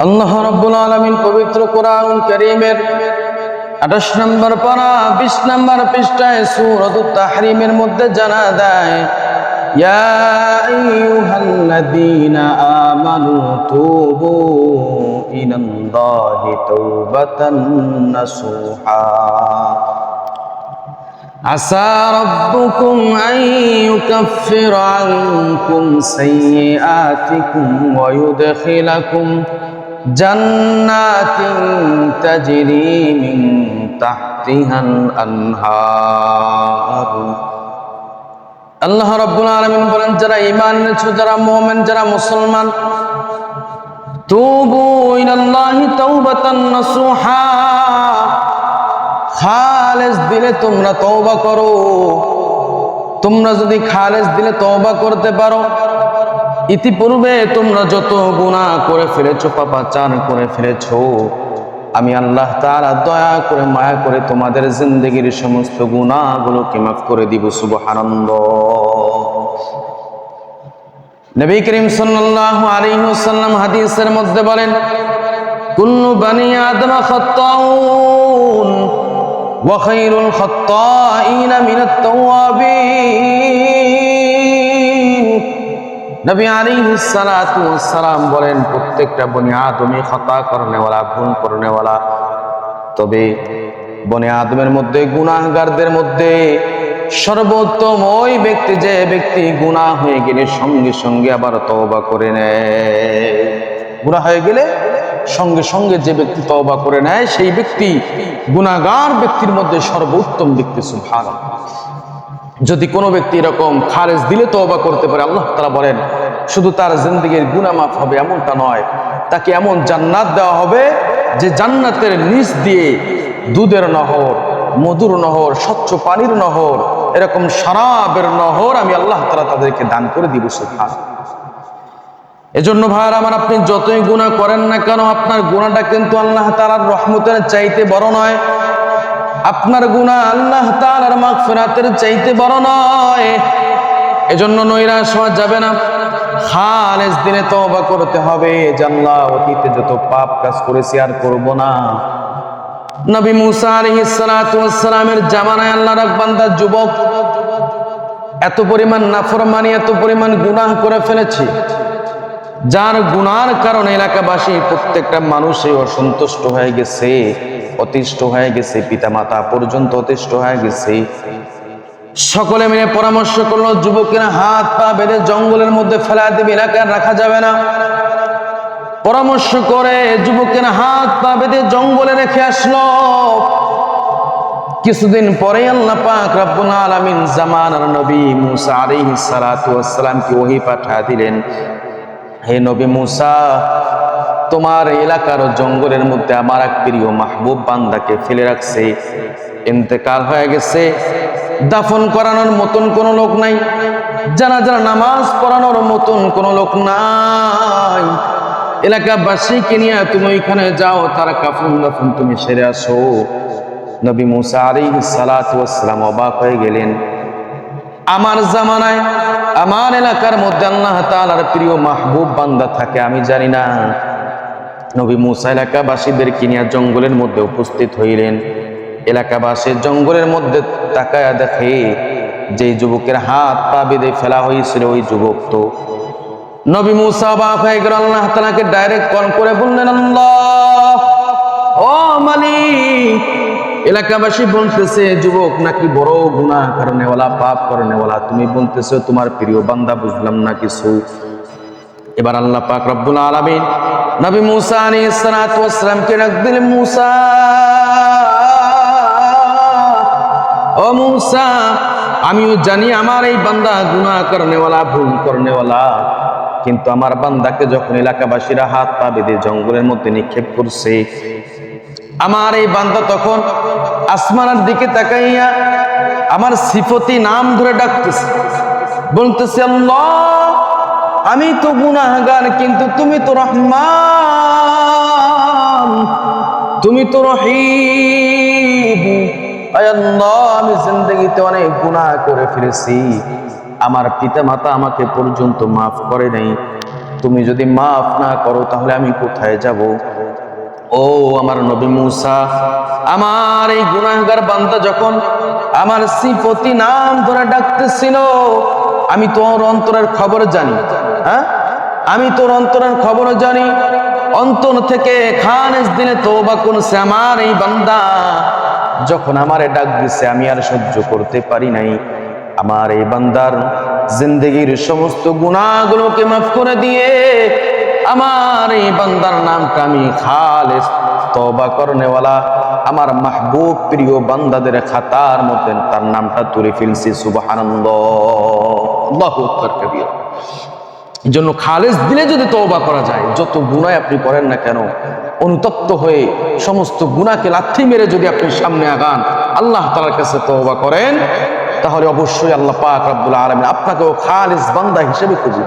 আল্লাহ রব্বুল আলমিন পবিত্র কোরআন করিমের আঠাশ নম্বর পারা বিশ নম্বর পৃষ্ঠায় সুরত তাহরিমের মধ্যে জানা দেয় يا أيها الذين آمنوا توبوا إلى الله توبة نصوحا عسى ربكم أن يكفر عنكم سيئاتكم ويدخلكم جنات تجري من تحتها الأنهار আল্লাহ রব্বুল আলমিন বলেন যারা ইমান এনেছো যারা মোমেন যারা মুসলমান তুবু ইলাল্লাহি তাওবাতান নাসুহা খালেস দিলে তোমরা তওবা করো তোমরা যদি খালেস দিলে তওবা করতে পারো ইতিপূর্বে তোমরা যত গুনাহ করে ফেলেছো, পাপাচার করে ফেলেছো, আমি আল্লাহ তাআলা দয়া করে মায়া করে তোমাদের জিন্দগির সমস্ত গুনাহগুলোকে মাফ করে দিব, সুবহানাল্লাহ। নবী করিম সাল্লাল্লাহু আলাইহি হাদিসের মধ্যে বলেন, কুল্লু বানি আদম খাত্তাউন, ওয়া খায়রুল মিনাত তাওয়াবিন নবী আলাইহিস সালাতু বলেন, প্রত্যেকটা বনি আদমই খতা করনেওয়ালা, ভুল করনেওয়ালা। তবে বনে আদমের মধ্যে, গুনাহগারদের মধ্যে সর্বোত্তম ওই ব্যক্তি যে ব্যক্তি গুনাহ হয়ে গেলে সঙ্গে সঙ্গে আবার তওবা করে নেয়। গুনাহ হয়ে গেলে সঙ্গে সঙ্গে যে ব্যক্তি তওবা করে নেয়, সেই ব্যক্তি গুনাহগার ব্যক্তির মধ্যে সর্বোত্তম ব্যক্তি, সুবহানাল্লাহ। যদি কোনো ব্যক্তি এরকম খারেজ দিলে তওবা করতে পারে, আল্লাহ তাআলা বলেন, শুধু তার জিন্দগির গুনাহ মাফ হবে এমনটা নয়। তাকে এমন জান্নাত দেওয়া হবে যে জান্নাতের নিচ দিয়ে দুধের নহর, মধুর নহর, স্বচ্ছ পানির নহর, এরকম শরাবের নহর আমি আল্লাহ তাআলা তাদেরকে দান করে দিব সুবহান এজন্য ভাইয়ার আমার, আপনি যতই গুনাহ করেন না কেন, আপনার গুনাহটা কিন্তু আল্লাহ তাআলার রহমতের চাইতে বড় নয়। আপনার গুনাহ আল্লাহ তাআলার মাগফিরাতের চাইতে বড় নয়। এজন্য নৈরাশ হওয়া যাবে না। খালেস দিনে তওবা করতে হবে। আল্লাহ অতীতে যত পাপ কাজ করেছি আর করব না। নবী মুসা আলাইহিস সালাতু ওয়াস সালামের জামানায় আল্লাহর এক বান্দা, যুবক, এত পরিমাণ নাফরমানি, এত পরিমাণ গুনাহ করে ফেলেছে। যার গুনার কারণে এলাকাবাসী, প্রত্যেকটা মানুষই অসন্তুষ্ট হয়ে গেছে। অতিষ্ঠ হয়ে গেছে, পিতামাতা পর্যন্ত অতিষ্ঠ হয়ে গেছে। সকলে মিলে পরামর্শ করল, যুবকেরা হাত পা বেঁধে জঙ্গলের মধ্যে ফেলা দেবে, এলাকায় রাখা যাবে না। পরামর্শ করে যুবকের হাত পা বেঁধে জঙ্গলে রেখে আসলো। কিছুদিন পরে আল্লাহ পাক নবী পাঠা দিলেন। হে নবী মুসা তোমার এলাকার জঙ্গলের মধ্যে আমার এক প্রিয় মাহবুব বান্দাকে ফেলে রাখছে। ইন্তেকাল হয়ে গেছে। দাফন করানোর মতন কোনো লোক নাই। জানা জানা নামাজ পড়ানোর মতন কোনো লোক নাই। এলাকাবাসীকে নিয়ে তুমি ওইখানে যাও, তারা কাফন দাফন তুমি সেরে আসো। নবী মুসা আলাইহিস সালাতু ওয়াস অবাক হয়ে গেলেন। আমার জামানায়, আমার এলাকার মধ্যে আল্লাহ তাআলার প্রিয় মাহবুব বান্দা থাকে, আমি জানি না। নবী মুসা এলাকাবাসীদের কিনিয়া জঙ্গলের মধ্যে উপস্থিত হইলেন। এলাকাবাসীর জঙ্গলের মধ্যে তাকায়া দেখে যে যুবকের হাত পা বেঁধে ফেলা হয়েছিল ওই যুবক তো। নবী মুসা বাপ হয়ে গেল, আল্লাহ তালাকে ডাইরেক্ট কল করে বললেন, আল্লাহ, ও মালিক, এলাকাবাসী বলতেছে, যুবক নাকি বড় গুনাহ কারণেওয়ালা, পাপ কারণেওয়ালা। তুমি বলতেছো, তোমার প্রিয় বান্দা, বুঝলাম না কিছু। এবার আল্লাহ পাক রব্বুল আলামিন নবী মুসা ওয়াস সালামকে ডাক দিলেন, মুসা, ও মুসা, আমিও জানি আমার এই বান্দা গুনাহ করনেওয়ালা, ভুল করনেওয়ালা। কিন্তু আমার বান্দাকে যখন এলাকাবাসীরা হাত পা বেঁধে জঙ্গলের মধ্যে নিক্ষেপ করছে, আমার এই বান্দা তখন আসমানের দিকে তাকাইয়া আমার সিফতি নাম ধরে ডাকতেছে। বলতেছে, আল্লাহ আমি তো গুনাহগার, কিন্তু তুমি তো রহমান। তুমি তো রহিম। আমি জিন্দগিতে অনেক গুনাহ করে ফেলেছি। আমার পিতা মাতা আমাকে পর্যন্ত মাফ করে নাই। তুমি যদি মাফ না করো, তাহলে আমি কোথায় যাব? ও আমার নবী মুসা, আমার এই গুনাহগার বান্দা যখন আমার সিফতি নাম ধরে ডাকতেছিল আমি তোর অন্তরের খবর জানি হ্যাঁ? আমি তোর অন্তরের খবর জানি। অন্তর থেকে খানেস দিলে তোবা করছে আমার এই বান্দা। যখন আমারে ডাক দিছে, আমি আর সহ্য করতে পারি নাই। আমার এই বান্দার জিন্দগির সমস্ত গুণাগুলোকে মাফ করে দিয়ে আমার এই বান্দার নামটা আমি খালেস তবা করনেওয়ালা। আমার মাহবুব প্রিয় বান্দাদের খাতার মধ্যে তার নামটা তুলে ফেলছি, সুবহানাল্লাহ। আল্লাহু জন্য খালেজ দিলে যদি তওবা করা যায়, যত গুণায় আপনি করেন না কেন, অনুতপ্ত হয়ে সমস্ত গুণাকে লাথি মেরে যদি আপনি সামনে আগান, আল্লাহ তালার কাছে তওবা করেন, তাহলে অবশ্যই আল্লাহ পাক আব্দুল্লাহ আলম আপনাকে আপনাকেও খালেজ বান্দা হিসেবে খুঁজে